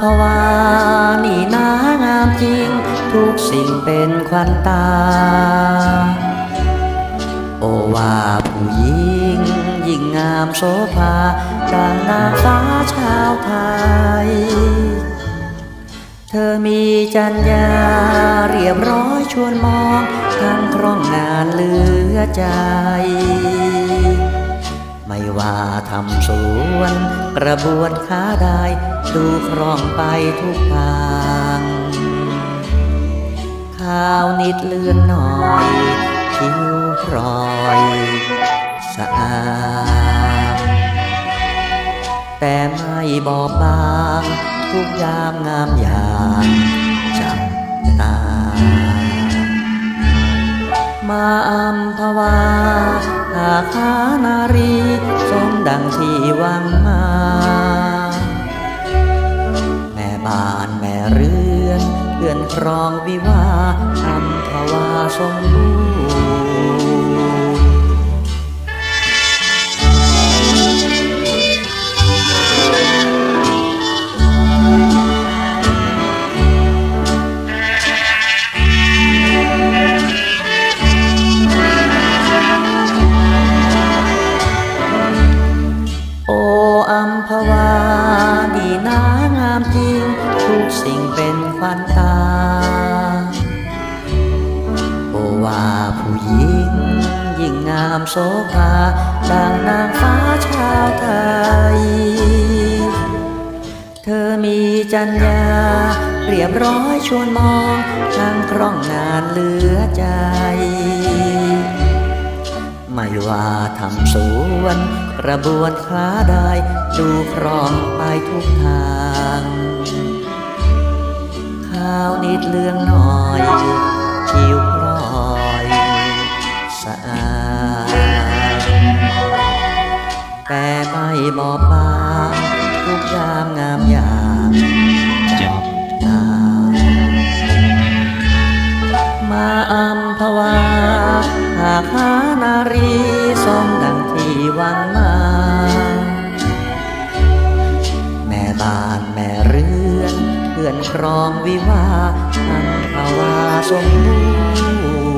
ภาวานี่นางามจริง ทุกสิ่งเป็นควันตา โอว่าผู้หญิงยิ่งงามโสภาดังนางฟ้าชาวไทย เธอมีจัญญาเรียบร้อยชวนมอง ทั้งครองงานเหลือใจ ไม่ว่าทำสวน กระบวนค้าได้ ดูคล่องไปทุกทางข้าวนิดเลือนหน่อยผิวพลอยสะอาดแต่ไม่บอบบาง ทุกยามงามอย่างจับตา มาอัมพวา หาคานารีสมดังที่วังมา แม่บ้านแม่เรือนเพื่อนครองวิวาอัมพวาสมบู ดีนางามจริง ทุกสิ่งเป็นควันตา โอว่าผู้หญิง ยิ่งงามโสภาดังนางฟ้าชาวไทย เธอมีจัญญาเรียบร้อยชวนมองช่างคล่องงานเหลือใจ ไม่ว่าทำสวนกระบวนค้าได้ ดูครองไปทุกทาง ข้าวนิดเลืองหน่อยผิวพลอยสะอาดแต่ไม่บอบบางทุกยามงามอย่างจับตามาอัมพวา หากหานารีสมดังที่หวังมา แม่บ้านแม่เรือนเพื่อนครองวิวาทันภาวาสมบูรณ์